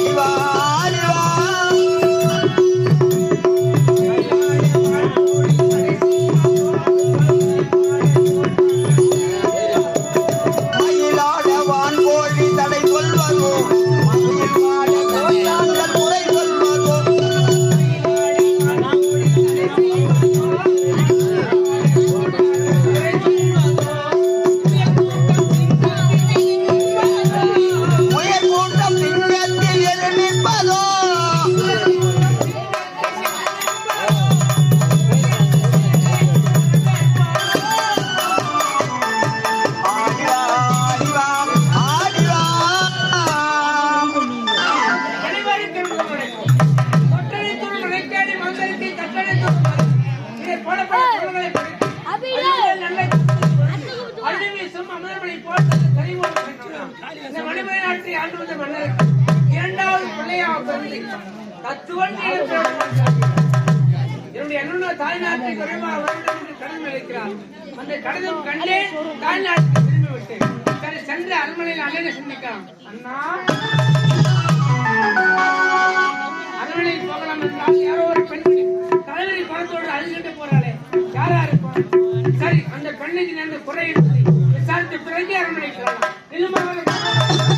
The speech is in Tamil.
Shiva. இந்த மணிமலை நாட்டை ஆண்டு வந்த மன்னர் இரண்டாவது பிள்ளையாக பிறந்து தத்துவன் என்னுடைய அண்ணன் தாய்நாட்டை குறைவாக வேண்டும் என்று கடன் அளிக்கிறார். அந்த கடிதம் கண்டேன் தாய்நாட்டுக்கு திரும்பி விட்டேன். சரி சென்று அரண்மனையில் அண்ணனை சிந்திக்கலாம். அண்ணா. அரண்மனையில் போகலாம் என்றால் யாரோ ஒரு பெண் தலைவரி பணத்தோடு அழுகிட்டு போறாளே. யாரா இருக்கும் சரி அந்த பெண்ணுக்கு நேர்ந்த குறை இருந்தது சார்ந்து பிறகு அரண்மனைக்கு நிலுமலை